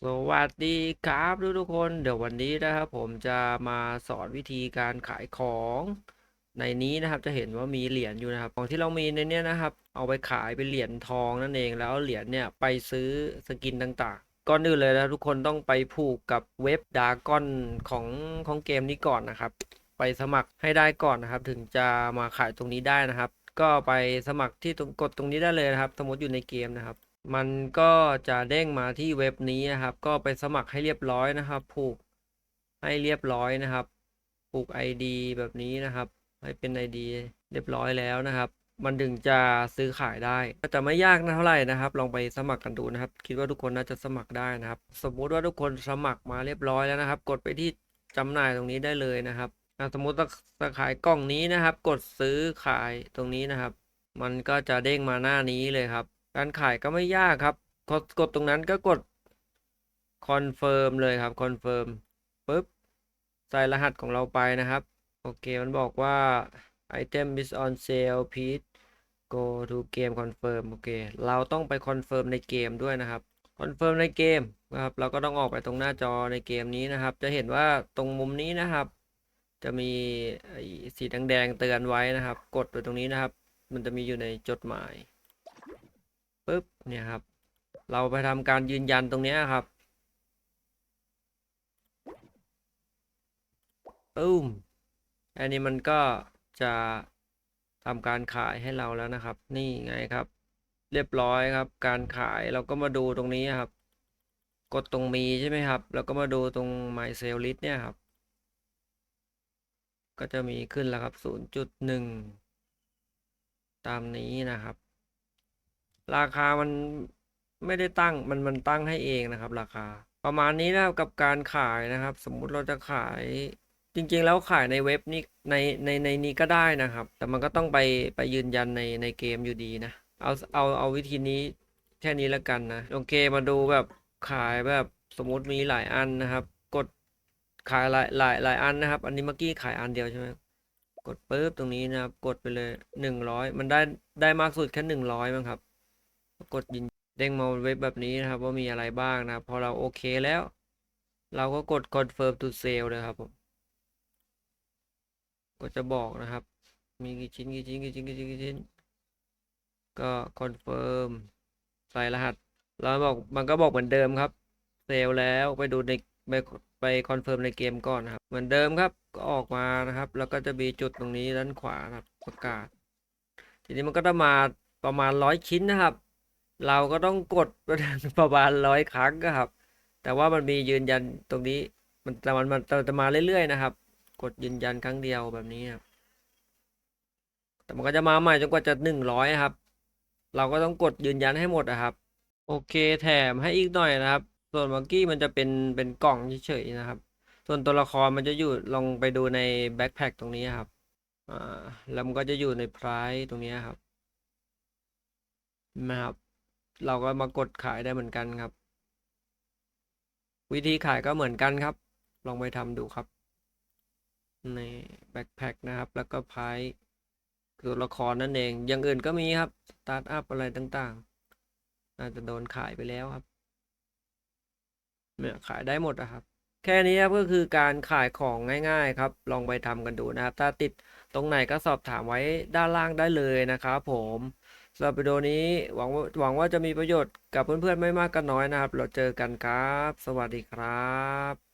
สวัสดีครับทุกทุกคนเดี๋ยววันนี้นะครับผมจะมาสอนวิธีการขายของในนี้นะครับจะเห็นว่ามีเหรียญอยู่นะครับ ของที่เรามีในนี้นะครับ เอาไปขายเป็นเหรียญทองนั่นเองแล้วเอาเหรียญเนี่ยไปซื้อสกินต่างๆ ก่อนอื่นเลยนะทุกคนต้องไปผูกกับเว็บดากอนของของเกมนี้ก่อนนะครับ ไปสมัครให้ได้ก่อนนะครับ ถึงจะมาขายตรงนี้ได้นะครับ ก็ไปสมัครที่ตรงกดตรงนี้ได้เลยนะครับ สมมติอยู่ในเกมนะครับ มันก็จะเด้งมาที่เว็บนี้นะครับ ก็ไปสมัครให้เรียบร้อยนะครับ ผูกให้เรียบร้อยนะครับ ผูก ID แบบนี้นะครับ ให้เป็น ID เรียบร้อยแล้วนะครับ มันถึงจะซื้อขายได้ ก็จะไม่ยากนะเท่าไหร่นะครับ ลองไปสมัครกันดูนะครับ คิดว่าทุกคนน่าจะสมัครได้นะครับ สมมุติว่าทุกคนสมัครมาเรียบร้อยแล้วนะครับ กดไปที่จำหน่ายตรงนี้ได้เลยนะครับสมมุติจะขายกล่องนี้นะครับ กดซื้อขายตรงนี้นะครับ มันก็จะเด้งมาหน้านี้เลยครับ การขายก็ไม่ยากครับกดกดตรงนั้นก็กดคอนเฟิร์มเลยครับคอนเฟิร์มปุ๊บใส่รหัสของเราไปนะครับ โอเคมันบอกว่า item is on sale please go to game confirm โอเค เราต้องไปคอนเฟิร์มในเกมด้วยนะครับคอนเฟิร์มในเกมนะครับเราก็ต้องออกไปตรงหน้าจอในเกมนี้นะครับ จะเห็นว่าตรงมุมนี้นะครับ จะมีสีแดงๆเตือนไว้นะครับ กดไปตรงนี้นะครับ มันจะมีอยู่ในจดหมาย ปุ๊บเนี่ยครับ เราไปทำการยืนยันตรงนี้ครับปุ้มอันนี้มันก็จะทำการขายให้เราแล้วนะครับ นี่ไงครับ เรียบร้อยครับ การขายเราก็มาดูตรงนี้ครับ กดตรงมีใช่ไหมครับ แล้วก็มาดูตรง My Sale List เนี่ยครับ ก็จะมีขึ้นแล้วครับ 0.1 ตามนี้นะครับ ราคามันไม่ได้ตั้งมันมันตั้งให้เองนะครับ ราคา ประมาณนี้นะครับกับการขายนะครับ สมมุติเราจะขายจริงๆ แล้วขายในเว็บนี้ในในในนี้ก็ได้นะครับ แต่มันก็ต้องไปไปยืนยันในในเกมอยู่ดีนะ เอาเอาเอาวิธีนี้แค่นี้แล้วกันนะโอเคมาดูแบบขายแบบสมมุติมีหลายอันนะครับ กดขายหลายหลายหลายอันนะครับ อันนี้เมื่อกี้ขายอันเดียวใช่ไหมกดปุ๊บตรงนี้นะครับ กดไปเลยหนึ่งร้อยมันได้ได้มากสุดแค่หนึ่งร้อยมั้งครับ กดยินเด้งมาเว็บแบบนี้นะครับ ว่ามีอะไรบ้างนะพอเราโอเคแล้ว เราก็กด confirm to sale เลยครับผมก็จะบอกนะครับ มีกี่ชิ้นกี่ชิ้นกี่ชิ้นกี่ชิ้นกี่ชิ้นก็ confirm ใส่รหัสแล้วบอกมันก็บอกเหมือนเดิมครับ เซลแล้วไปดูในไปไปคอนเฟิร์มในเกมก่อนนะครับ เหมือนเดิมครับก็ออกมานะครับ แล้วก็จะมีจุดตรงนี้ด้านขวานะครับประกาศ ทีนี้มันก็จะมาประมาณร้อยชิ้นนะครับ เราก็ต้องกดประมาณร้อยครั้งครับ แต่ว่ามันมียืนยันตรงนี้ มันแต่มันมันจะมาเรื่อยๆนะครับ กดยืนยันครั้งเดียวแบบนี้ครับแต่มันก็จะมาใหม่จนกว่าจะหนึ่งร้อยครับ เราก็ต้องกดยืนยันให้หมดนะครับ โอเคแถมให้อีกหน่อยนะครับ ส่วนมื่อกี้มันจะเป็นเป็นกล่องเฉยๆนะครับ ส่วนตัวละครมันจะอยู่ลองไปดูในแบ็คแพคตรงนี้ครับอ่าแล้วมันก็จะอยู่ในไพรตรงนี้ครับนะครับ เราก็มากดขายได้เหมือนกันครับ วิธีขายก็เหมือนกันครับ ลองไปทำดูครับ ในแบ็คแพคนะครับ แล้วก็ไพรคือละครนั่นเอง อย่างอื่นก็มีครับสตาร์ทอัพอะไรต่างๆน่าจะโดนขายไปแล้วครับเนี่ยขายได้หมดนะครับ แค่นี้ครับก็คือการขายของง่ายๆครับ ลองไปทำกันดูนะครับ ถ้าติดตรงไหนก็สอบถามไว้ด้านล่างได้เลยนะครับผม สำหรับวิดีโอนี้หวังว่าหวังว่าจะมีประโยชน์กับเพื่อนๆไม่มากก็น้อยนะครับ เราเจอกันครับ สวัสดีครับ